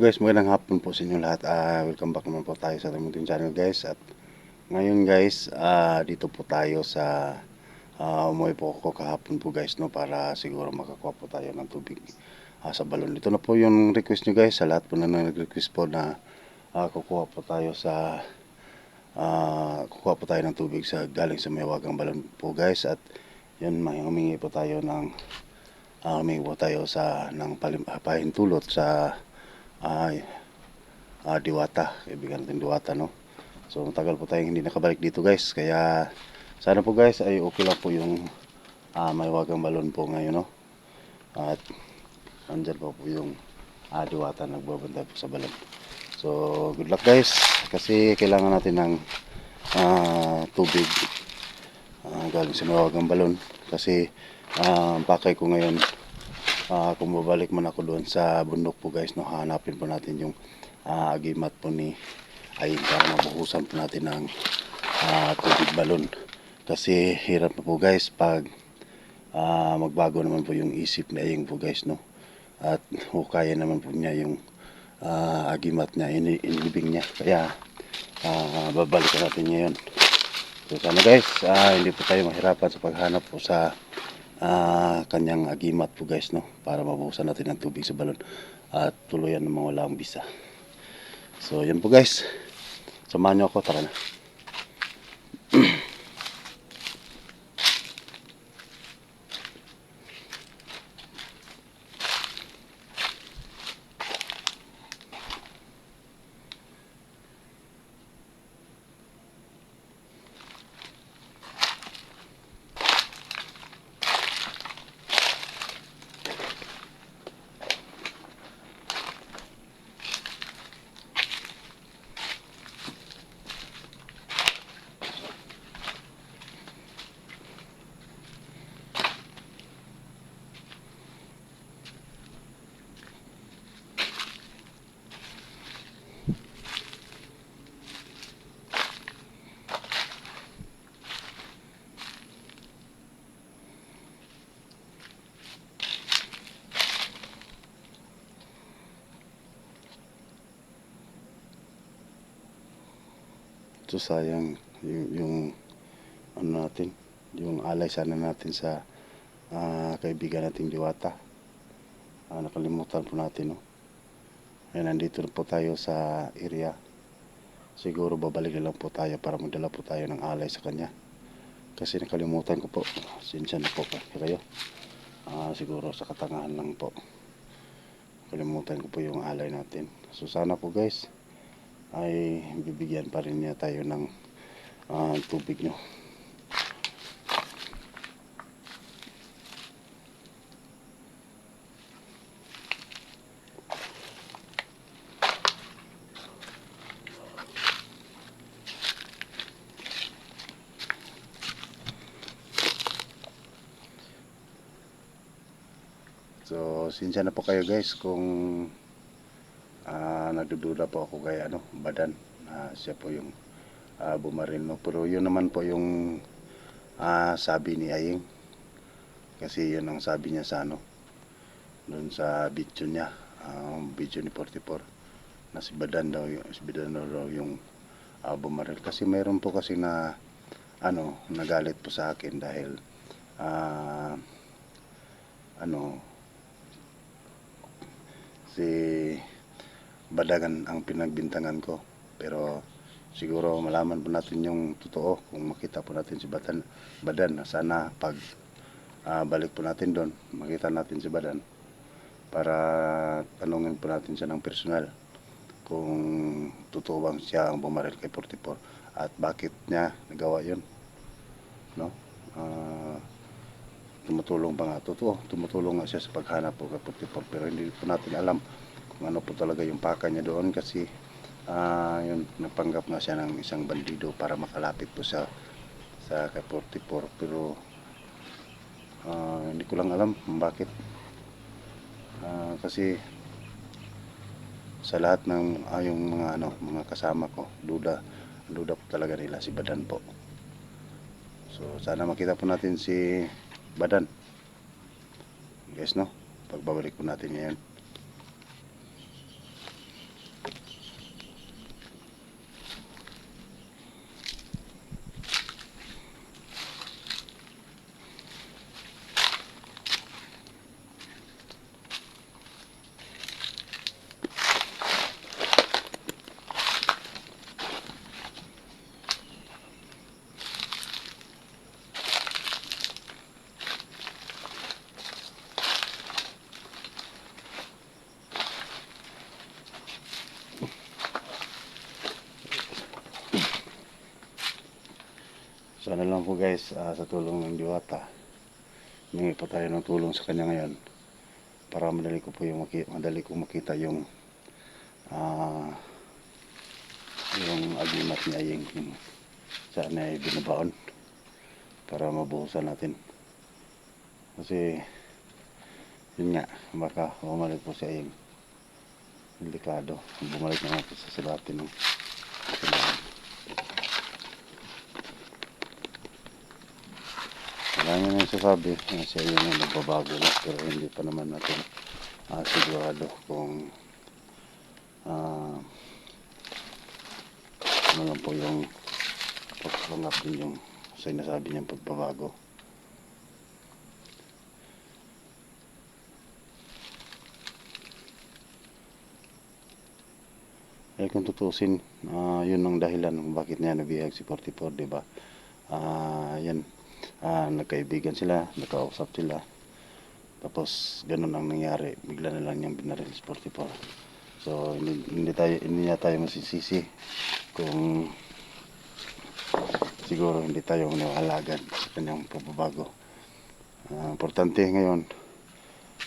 Guys, magandang hapon po sa inyo lahat. Ah, welcome back naman po tayo sa munting channel guys. At ngayon guys, ah, dito po tayo sa uh, umuwi po ako kahapon po guys no para siguro makakuha po tayo ng tubig ah, sa balon. Ito na po yung request nyo guys sa lahat po na nag-request po na ah, kukuha po tayo sa ah, kukuha po tayo ng tubig sa galing sa mayawagang balon po guys at yun humingi po tayo ng uh, humingi po tayo sa ng ah, pahintulot sa ay ah, diwata. Kaibigan natin diwata no? So matagal po tayong hindi nakabalik dito guys. Kaya sana po guys ay okay lang po yung ah, mahiwagang balon po ngayon no? At andyan po po yung ah, diwata nagbabantay po sa balon. So good luck guys. Kasi kailangan natin ng ah, tubig ah, galing sa mahiwagang balon. Kasi ang pakay ko ngayon Ah, kung babalik man ako doon sa bundok po guys, no, hanapin po natin yung ah, agimat po ni ay para mabuhusan po natin ng ah, tubig balon. Kasi hirap po guys pag ah, magbago naman po yung isip ni Aying po guys, no. At hukaya naman po niya yung ah, agimat niya, ini inibing niya. Kaya ah, babalikan natin ngayon. So sana guys, ah, hindi po tayo mahirapan sa paghanap po sa ah, kanyang agimat po guys no? Para mabuhusan natin ng tubig sa balon at tuluyan ng mga walang bisa. So yan po guys. Samahan nyo ako. Tara na so sayang yung, yung ano natin yung alay sana natin sa ah, kaibigan nating diwata. Ah, nakalimutan po natin no? Ayan, nandito na po tayo sa area. Siguro babalik na lang po tayo para magdala po tayo ng alay sa kanya. Kasi nakalimutan ko po. Sinsya na po kayo. Ah, siguro sa katangahan lang po. Kalimutan ko po yung alay natin. So sana po guys ay bibigyan pa rin niya tayo ng ah, tubig nyo So, sinsya na po kayo guys kung ah nagdududa po ako kay ano, Badan. na siya po yung ah, bumaril. No? Pero yun naman po yung ah, sabi ni Aying. Kasi yun ang sabi niya sa ano, doon sa video niya, ang video ni 44 na si Badan daw, si Badan daw yung ah, bumaril. Kasi mayroon po kasi na ano, nagalit po sa akin dahil ah, ano, si Badagan ang pinagbintangan ko. Pero siguro malaman po natin yung totoo kung makita po natin si Badan. Badan sana pag ah, balik po natin doon, makita natin si Badan para tanungin po natin siya ng personal kung totoo bang siya ang bumaril kay 44 at bakit niya nagawa yun. No? Ah, tumutulong pa nga totoo tumutulong nga siya sa paghanap po kay 44 pero hindi po natin alam ano po talaga yung paka niya doon kasi ah yun napanggap nga siya ng isang bandido para makalapit po sa sa kay 44 pero ah, hindi ko lang alam kung bakit. Ah, kasi sa lahat ng ah, yung mga ano mga kasama ko duda duda po talaga nila si Badan po. So sana makita po natin si Badan. Guys no? Pagbabalik po natin ngayon Sana lang po guys, ah, sa tulong ng Diwata, humingi po tayo ng tulong sa kanya ngayon para madali ko po yung madali ko makita yung ah yung agimat ni Ayeng kung saan ay binabaon para mabuhusan natin. Kasi yun nga, baka bumalik po si Ayeng. Delikado. Bumalik na natin sa silati ng Marami na sasabi na siya yun ang nagbabago na pero hindi pa naman natin ah, sigurado kung ah, ano lang po yung pagpanggap din yung sinasabi niyang pagbabago. Eh kung tutusin, ah, yun ang dahilan kung bakit niya nabihag si 44, di ba? Ah, yan, ah, nagkaibigan sila, nagkausap sila. Tapos ganun ang nangyari, bigla na lang niyang binaril si 44. So hindi, hindi tayo hindi niya tayo masisisi kung siguro hindi tayo maniwalagan sa kanyang pagbabago. Ah, importante ngayon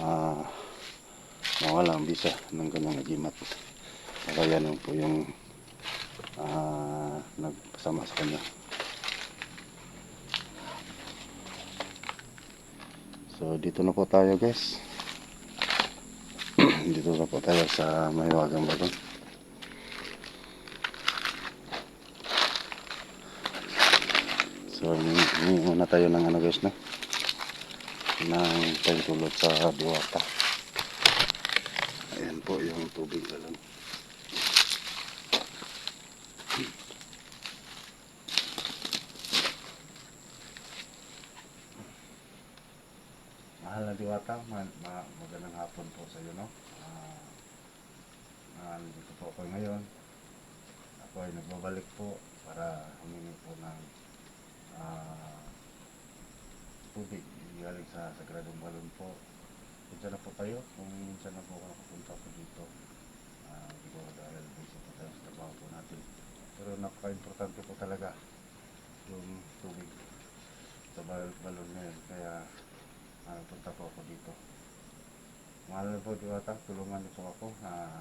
ah mawala ang bisa ng kanyang agimat. Kaya yan po yung ah, nagpasama sa kanya. So dito na po tayo guys. dito na po tayo sa Mahiwagang Bagon. So muna tayo ng ano guys no? Ng pagtulot sa diwata. Ayan po yung tubig galon. Mahal na diwata, ma ma magandang hapon po sa iyo, no? Ah, ah, nandito po ako ngayon. Ako ay nagbabalik po para humingi po ng ah, tubig galing sa Sagradong Balon po. Punta na po kayo kung minsan na po ako nakapunta po dito. Ah, siguro dahil busy po tayo sa trabaho po natin. Pero napaka-importante po talaga yung tubig sa bal- balon ngayon. Kaya Ah, punta po ako dito. Mahal na po diwata, tulungan niyo po ako na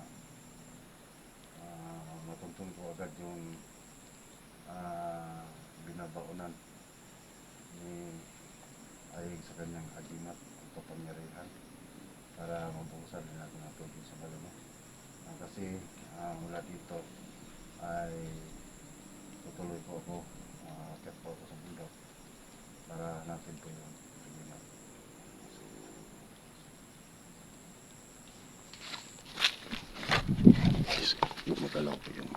uh, matuntun ko agad yung ah, binabaonan ni Ayeng sa kanyang agimat at kapangyarihan para mabuhusan din natin ang tubig sa balon. Ah, kasi ah, mula dito ay tutuloy po ako, uh, po ako sa bundok para hanapin po yung agimat. is gumagalaw po yung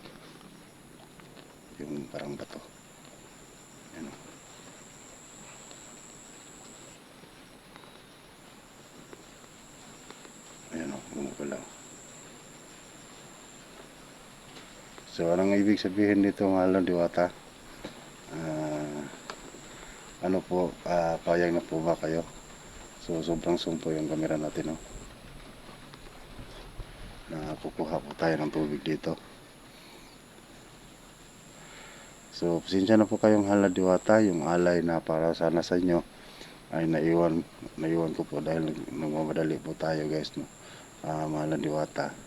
yung parang bato. Yan. o. Ayan o, gumagalaw. So, anong ibig sabihin dito mga diwata? Ah, ano po, ah, payag na po ba kayo? So, sobrang zoom po yung camera natin, no? na kukuha po tayo ng tubig dito. So, pasensya na po kayong hala diwata, yung alay na para sana sa inyo ay naiwan, naiwan ko po dahil nag- nagmamadali po tayo guys, no. Ah, mahal na diwata.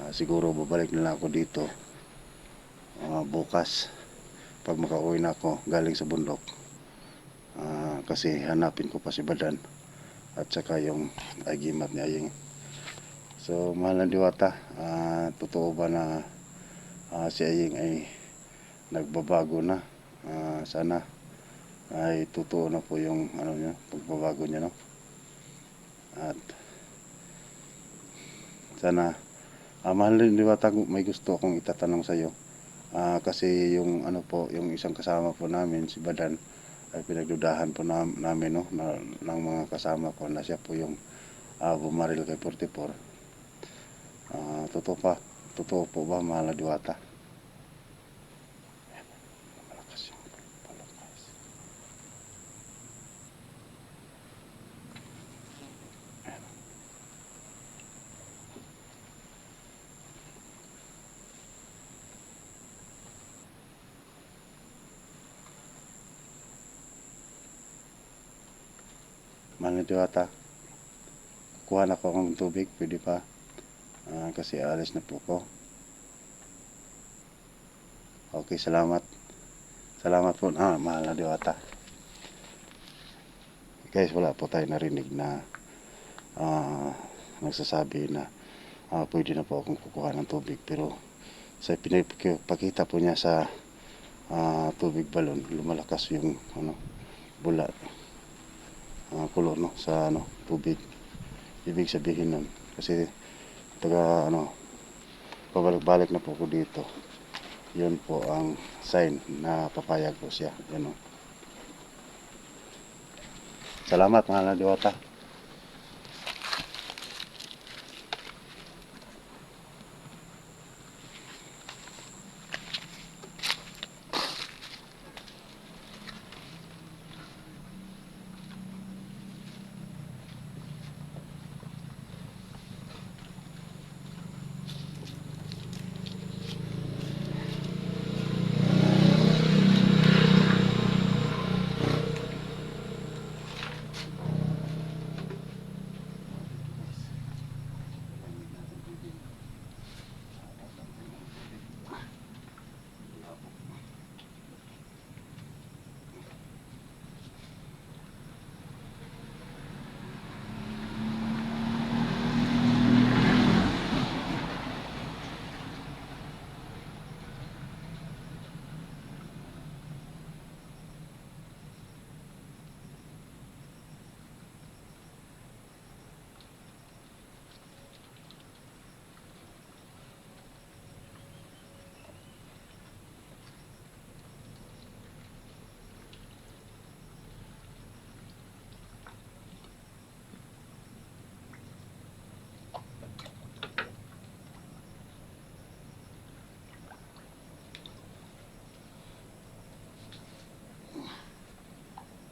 Ah, siguro babalik na ako dito ah, bukas pag makauwi na ako galing sa bundok. Ah, kasi hanapin ko pa si Badan at saka yung agimat ni Ayeng. So, mahal na diwata, ah, totoo ba na ah, si Ayeng ay nagbabago na? Ah, sana ay totoo na po yung ano niya, pagbabago niya, no? At sana, ah, mahal na diwata, may gusto akong itatanong sa iyo. Ah, kasi yung ano po, yung isang kasama po namin, si Badan, ay pinagdudahan po nam- namin, no? Na, ng mga kasama ko na siya po yung ah, bumaril kay 44. Ah, totoo pa. Totoo po ba, mahal na diwata? Na diwata. Kuha na ko ng tubig, pwede pa. Ah, kasi alis na po ko. Okay, salamat. Salamat po. Ah, mahal na diwata. Guys, wala po tayo narinig na ah, nagsasabi na ah, pwede na po akong kukuha ng tubig. Pero sa pinapakita po niya sa ah, tubig balon, lumalakas yung ano, bula ah, kulor no, sa ano, tubig. Ibig sabihin nun. Kasi taga ano, pabalik-balik na po ko dito. Yun po ang sign na papayag po siya. Yan o. Salamat mahal na diwata.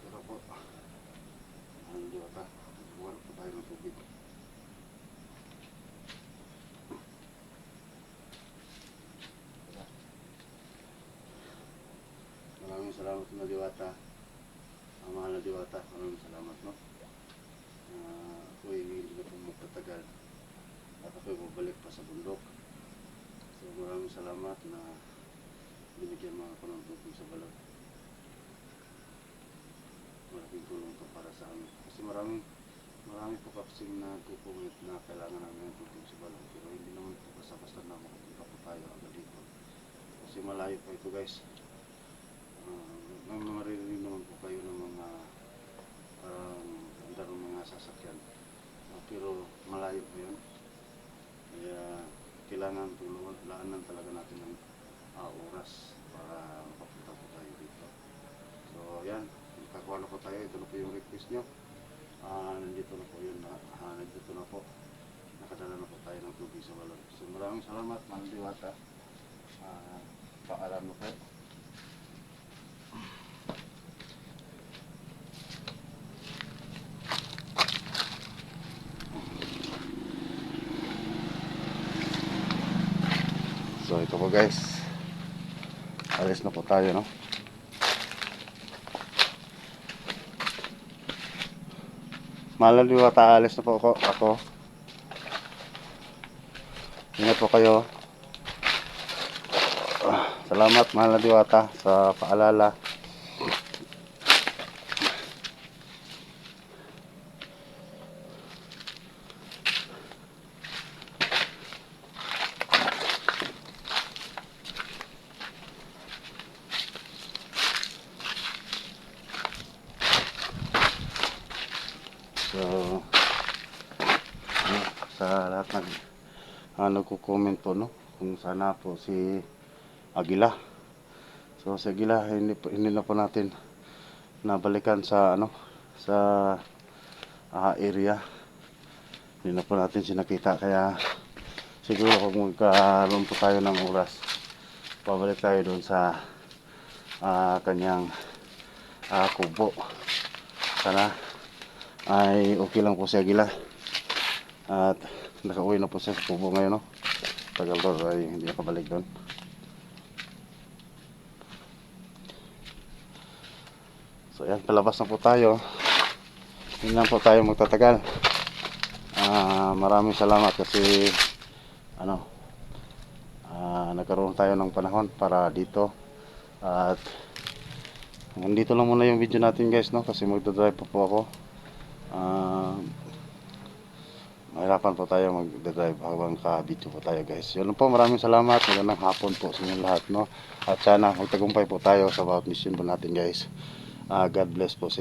Pero po, mahal na diwata. Buwan po tayo ng tubig. Maraming salamat na diwata. Ang mahal na diwata, maraming salamat no. Uh, ako'y hindi na po magtatagal. At ako'y babalik pa sa bundok. So maraming salamat na binigyan mga ako ng tubig sa balon. Malaking tulong to para sa amin. Kasi maraming marami po kasing nagpupungit na kailangan namin ng tubig sa balon. Pero hindi naman po basta-basta na makapunta po tayo agad dito. Kasi malayo pa ito guys. Uh, may maririnig naman po kayo ng mga parang andar ng mga sasakyan. Ah, pero malayo po yun. Kaya kailangan tulungan, laanan talaga natin ng ah, oras para makapunta po tayo dito. So yan, nakakuha na po tayo. Ito na po yung request nyo. Ah, nandito na po yun. Ah, nandito na po. Nakadala na po tayo ng tubig sa balon. So maraming salamat, Mahal Diwata. Ah, paalam na po. Guys. Alis na po tayo no. Diwata, alis na po ako. ako. Ingat po kayo. Ah, Salamat mahal na diwata sa paalala. So, ano, sa lahat ng uh, nagko-comment po, no? Kung sana po si Agila. So, si Agila, hindi, hindi na po natin nabalikan sa, ano, sa ah, area. Hindi na po natin sinakita. Kaya, siguro kung magkaroon po tayo ng oras, pabalik tayo doon sa ah, kanyang ah, kubo. Sana ay okay lang po si Agila. At nakauwi na po siya sa kubo ngayon, no? Tagal daw ay hindi nakabalik doon. So yan, palabas na po tayo. Yun lang po tayo magtatagal. Ah, maraming salamat kasi ano ah, nagkaroon tayo ng panahon para dito at nandito lang muna yung video natin guys no kasi magdadrive pa po ako Ah, mahirapan po tayo magdadrive habang ka-video po tayo guys. Yun po maraming salamat. Magandang hapon po sa inyo lahat no? At sana magtagumpay po tayo sa bawat mission po natin guys. Ah, God bless po sa